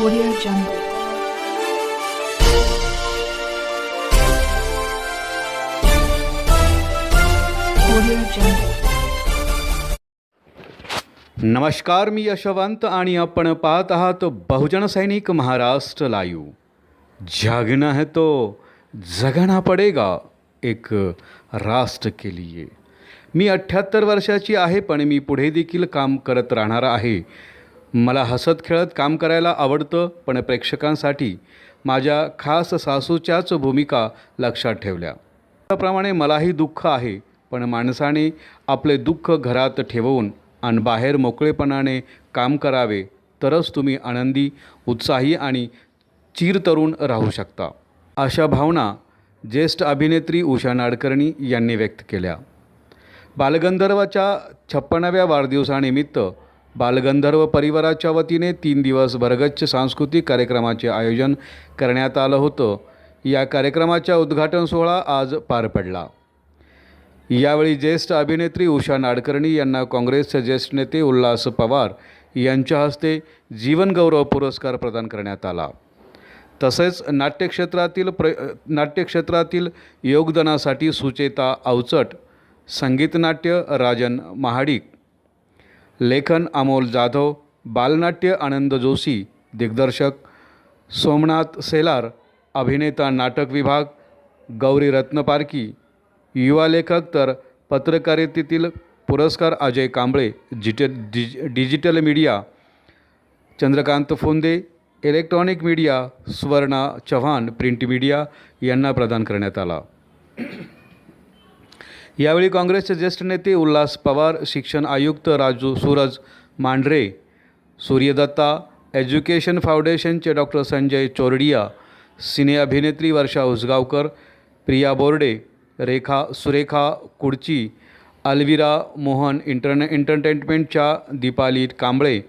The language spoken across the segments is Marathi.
Audio Jungle. Audio Jungle. नमस्कार मी यशवंत आणि आपण पाहत आहात बहुजन सैनिक महाराष्ट्र लाईव जागना है तो जगना पडेगा एक राष्ट्र के लिए मी अठ्ठ्याहत्तर वर्षाची आहे पण मी पुढे देखील काम करत राहणार आहे मला हसत खेळत काम करायला आवडतं पण प्रेक्षकांसाठी माझ्या खास सासूच्याच भूमिका लक्षात ठेवल्या. त्याप्रमाणे मलाही दुःख आहे पण माणसाने आपले दुःख घरात ठेवून आणि बाहेर मोकळेपणाने काम करावे तरच तुम्ही आनंदी उत्साही आणि चिरतरुण राहू शकता. अशा भावना ज्येष्ठ अभिनेत्री उषा नाडकर्णी यांनी व्यक्त केल्या. बालगंधर्वाच्या छप्पनाव्या वाढदिवसानिमित्त बालगंधर्व परिवाराच्या वतीने तीन दिवस भरगच्च सांस्कृतिक कार्यक्रमाचे आयोजन करण्यात आलं होतं. या कार्यक्रमाच्या उद्घाटन सोहळा आज पार पडला. यावेळी ज्येष्ठ अभिनेत्री उषा नाडकर्णी यांना काँग्रेसचे ज्येष्ठ नेते उल्हास पवार यांच्या हस्ते जीवनगौरव पुरस्कार प्रदान करण्यात आला. तसेच नाट्यक्षेत्रातील प्र नाट्यक्षेत्रातील योगदानासाठी सुचेता अवचट संगीतनाट्य राजन महाडिक लेखन अमोल जाधव बालनाट्य आनंद जोशी दिग्दर्शक सोमनाथ सेलार अभिनेता नाटक विभाग गौरी रत्नपारकी युवा लेखक तर पत्रकारितेतील पुरस्कार अजय कांबळे जिट डिज digital media Chandrakant Phonde electronic media Swarna Chavan print media यांना प्रदान करण्यात आला. यावेळी काँग्रेसचे ज्येष्ठ नेते उल्हास पवार शिक्षण आयुक्त राजू सूरज मांढरे सूर्यदत्ता एज्युकेशन फाउंडेशनचे डॉक्टर संजय चोरडिया सिने अभिनेत्री वर्षा उसगावकर प्रिया बोर्डे रेखा सुरेखा कुडची अल्विरा मोहन इंटरने एंटरटेनमेंटच्या दीपाली कांबळे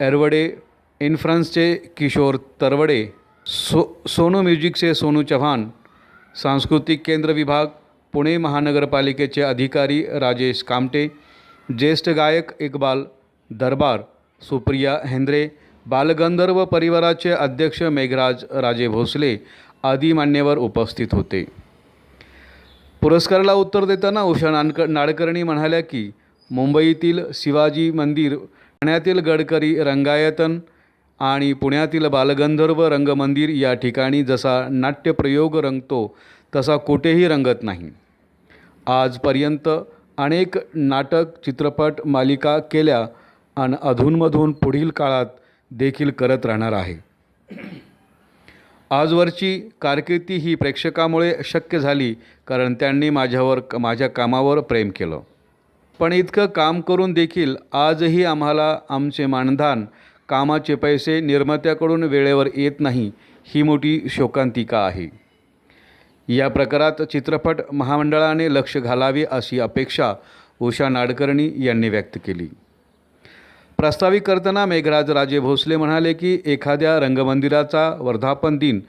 एरवडे इन्फ्रन्सचे किशोर तरवडे सो सोनू म्युझिकचे सोनू चव्हाण सांस्कृतिक केंद्र विभाग पुणे महानगरपालिकेचे अधिकारी राजेश कामटे ज्येष्ठ गायक इकबाल दरबार सुप्रिया हेंद्रे बालगंधर्व परिवाराचे अध्यक्ष मेघराज राजे भोसले आदी मान्यवर उपस्थित होते. पुरस्काराला उत्तर देताना उषा नानक नाडकर्णी म्हणाल्या की मुंबईतील शिवाजी मंदिर ठाण्यातील गडकरी रंगायतन आणि पुण्यातील बालगंधर्व रंगमंदिर या ठिकाणी जसा नाट्यप्रयोग रंगतो तसा कुठेही रंगत नाही. आजपर्यंत अनेक नाटक चित्रपट मालिका केल्या आणि अधूनमधून पुढील काळात देखील करत राहणार आहे. आजवरची कारकिर्दी ही प्रेक्षकामुळे शक्य झाली कारण त्यांनी माझ्यावर माझ्या कामावर प्रेम केलं. पण इतकं काम करून देखील आजही आम्हाला आमचे मानधन कामाचे पैसे निर्मात्याकडून वेळेवर येत नाही ही मोठी शोकांतिका आहे. या प्रकारात चित्रपट महामंडळाने लक्ष घालावे अशी अपेक्षा उषा नाडकर्णी यांनी व्यक्त केली. प्रस्तावित करताना मेघराज राजे भोसले म्हणाले की एखाद्या रंगमंदिराचा वर्धापन दिन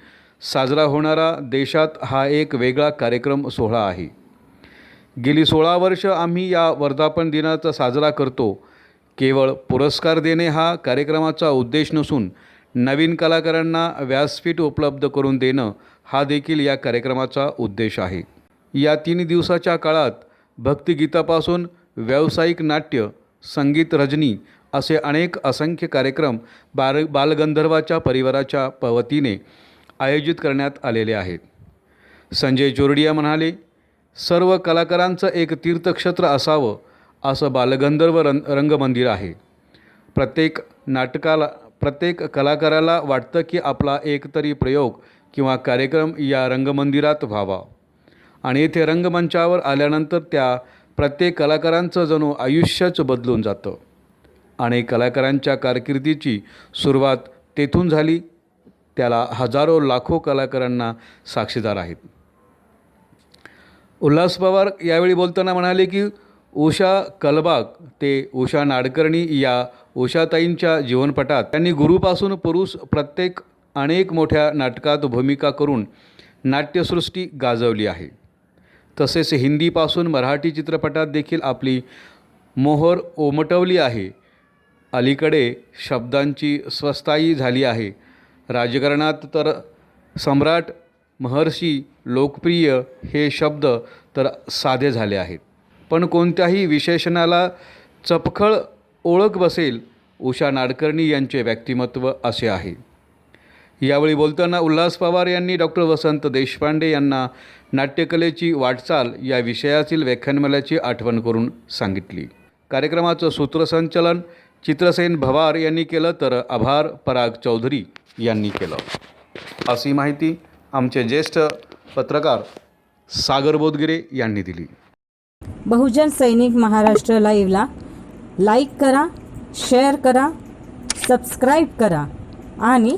साजरा होणारा देशात हा एक वेगळा कार्यक्रम सोहळा आहे. गेली सोळा वर्ष आम्ही या वर्धापन दिनाचा साजरा करतो. केवळ पुरस्कार देणे हा कार्यक्रमाचा उद्देश नसून नवीन कलाकारांना व्यासपीठ उपलब्ध करून देणं हा देखील या कार्यक्रमाचा उद्देश आहे. या तीन दिवसाच्या काळात भक्तिगीतापासून व्यावसायिक नाट्य संगीत रजनी असे अनेक असंख्य कार्यक्रम बाल बालगंधर्वाच्या परिवाराच्या पवतीने आयोजित करण्यात आलेले आहेत. संजय चोरडिया म्हणाले सर्व कलाकारांचं एक तीर्थक्षेत्र असावं असं बालगंधर्व रंग रंगमंदिर आहे. प्रत्येक नाटकाला प्रत्येक कलाकाराला वाटतं की आपला एकतरी प्रयोग किंवा कार्यक्रम या रंगमंदिरात व्हावा. आणि येथे रंगमंचावर आल्यानंतर त्या प्रत्येक कलाकारांचं जणू आयुष्यच बदलून जातं. आणि कलाकारांच्या कारकिर्दीची सुरुवात तेथून झाली. त्याला हजारो लाखो कलाकारांना साक्षीदार आहेत. उल्हास पवार यावेळी बोलताना म्हणाले की उषा कलबाग ते उषा नाडकर्णी या उषाताईंच्या जीवनपटात त्यांनी गुरुपासून पुरुष प्रत्येक अनेक मोठ्या नाटकात भूमिका करून नाट्यसृष्टी गाजवली आहे. तसेच हिंदीपासून मराठी चित्रपटात देखील आपली मोहर उमटवली आहे. अलीकडे शब्दांची स्वस्ताई झाली आहे. राजकारणात तर सम्राट महर्षी लोकप्रिय हे शब्द तर साधे झाले आहेत. पण कोणत्याही विशेषणाला चपखळ ओळख बसेल उषा नाडकर्णी यांचे व्यक्तिमत्व असे आहे. यावेळी बोलताना उल्हास पवार यांनी डॉक्टर वसंत देशपांडे यांना नाट्यकलेची वाटचाल या विषयातील व्याख्यानमालेची आठवण करून सांगितली. कार्यक्रमाचं सूत्रसंचलन चित्रसेन भवार यांनी केलं तर आभार पराग चौधरी यांनी केलं. अशी माहिती आमचे ज्येष्ठ पत्रकार सागर बोधगिरे यांनी दिली. बहुजन सैनिक महाराष्ट्र लाईव्हला लाईक करा शेअर करा सबस्क्राईब करा आणि